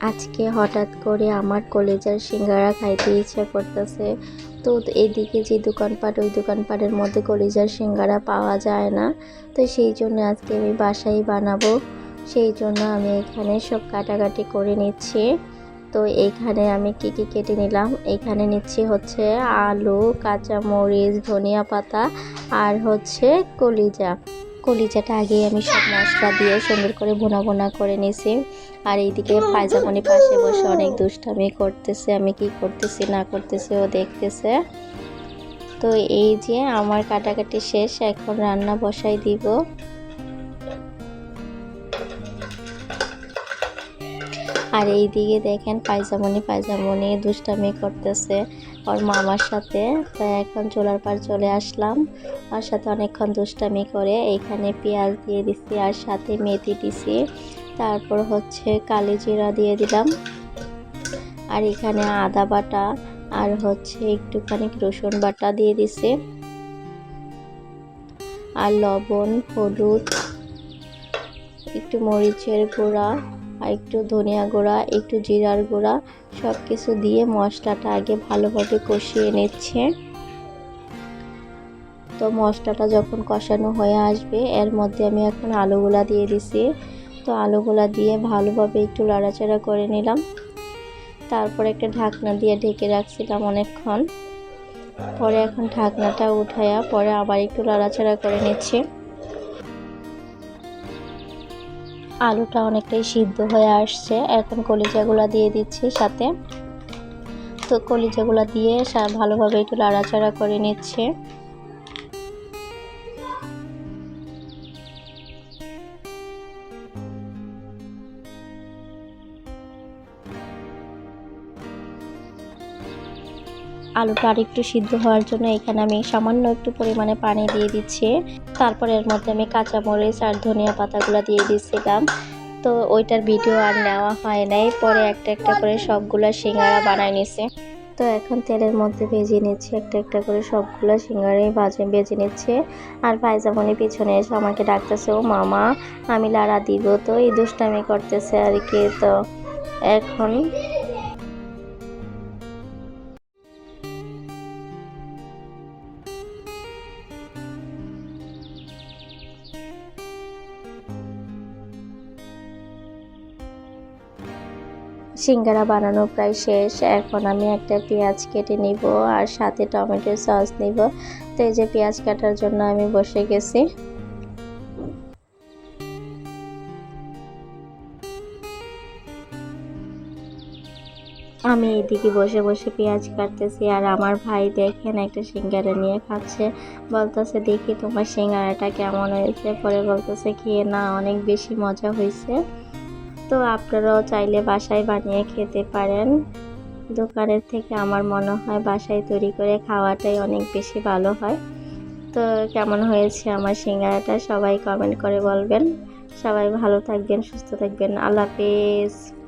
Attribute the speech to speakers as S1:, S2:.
S1: আজকে হঠাৎ করে আমার কলেজার সিঙ্গারা খাইতে ইচ্ছা করতেছে। তো এদিকে যে দোকানপাট, ওই দোকানপাটের মধ্যে কলেজার সিঙ্গারা পাওয়া যায় না। তো সেই জন্য আজকে আমি বাসায় বানাবো। সেই জন্য আমি এখানে সব কাটাকাটি করে নিচ্ছি। তো এইখানে আমি কি কি কেটে নিলাম? এখানে নিচ্ছি হচ্ছে আলু, কাঁচামরিচ, ধনিয়া পাতা আর হচ্ছে কলিজা। কলিজাটা আগে আমি সব মশলা দিয়ে সুন্দর করে ভোনা ভোনা করে নিয়েছি। আর এইদিকে পায়জামনি পাশে বসে অনেক দুষ্টামি করতেছে, আমি কি করতেছি, না করতেছি, ও দেখতেছে। তো এই যে আমার কাটাকাটি শেষ, এখন রান্না বসাই দিব। আর এই দিকে দেখেন পায়জামনি পায়জামনি দুষ্টামি করতেছে ওর মামার সাথে। তো এখন চোলার পার চলে আসলাম। আর সাথে অনেকক্ষণ দুষ্টামি করে এইখানে পেঁয়াজ দিয়ে দিছি আর সাথে মেথি দিছি। তারপর হচ্ছে কালি জিরা দিয়ে দিলাম। আর এখানে আদা বাটা আর হচ্ছে একটুখানি রসুন বাটা দিয়ে দিছি। আর লবণ, হলুদ, একটু মরিচের গুঁড়া আর একটু ধনিয়া গুঁড়া, একটু জিরার গুঁড়া সব কিছু দিয়ে মশলাটা আগে ভালোভাবে কষিয়ে নিচ্ছে। তো মশলাটা যখন কষানো হয়ে আসবে, এর মধ্যে আমি এখন আলুগুলা দিয়ে দিছি। তো আলুগুলা দিয়ে ভালোভাবে একটু লাড়াচাড়া করে নিলাম। তারপর একটা ঢাকনা দিয়ে ঢেকে রাখছিলাম অনেকক্ষণ। পরে এখন ঢাকনাটা উঠায়া পরে আবার একটু লাড়াচাড়া করে নিচ্ছি। আলুটা অনেকটাই সিদ্ধ হয়ে আসছে। এখন কলিজাগুলো দিয়ে দিচ্ছি সাথে। তো কলিজাগুলো দিয়ে ভালোভাবে একটু লাড়াচাড়া করে নিচ্ছে। আলুটা আর একটু সিদ্ধ হওয়ার জন্য এখানে আমি সামান্য একটু পরিমাণে পানি দিয়ে দিচ্ছি। তারপর এর মধ্যে আমি কাঁচামরিচ আর ধনিয়া পাতাগুলো দিয়ে দিচ্ছিলাম তো ওইটার ভিডিও আর নেওয়া হয় নাই। পরে একটা একটা করে সবগুলো সিঙ্গারা বানাই নিছে। তো এখন তেলের মধ্যে ভেজে নিচ্ছে। একটা একটা করে সবগুলো সিঙ্গারাই ভাজে ভেজে নিচ্ছে। আর ভাইজামনি পিছনে এসে আমাকে ডাকতেছে, ও মামা, আমি লাড়া দিব। তো এই দুষ্টামি করতেছে আর কি। তো এখন সিঙ্গারা বানানো প্রায় শেষ। এখন আমি একটা পেঁয়াজ কেটে নিব আর সাথে টমেটোর সস নিব। তো এই যে পেঁয়াজ কাটার জন্য আমি বসে গেছি। আমি এদিকে বসে বসে পেঁয়াজ কাটতেছি আর আমার ভাই দেখেন একটা সিঙ্গারা নিয়ে খাচ্ছে। বলতেছে, দেখি তোমার সিঙ্গারাটা কেমন হয়েছে? পরে বলতেছে, খেয়ে না অনেক বেশি মজা হয়েছে। তো আপনারাও চাইলে বাসায় বানিয়ে খেতে পারেন। দোকানের থেকে আমার মনে হয় বাসায় তৈরি করে খাওয়াটাই অনেক বেশি ভালো হয়। তো কেমন হয়েছে আমার সিঙ্গারাটা সবাই কমেন্ট করে বলবেন। সবাই ভালো থাকবেন, সুস্থ থাকবেন। আল্লাহ হাফেজ।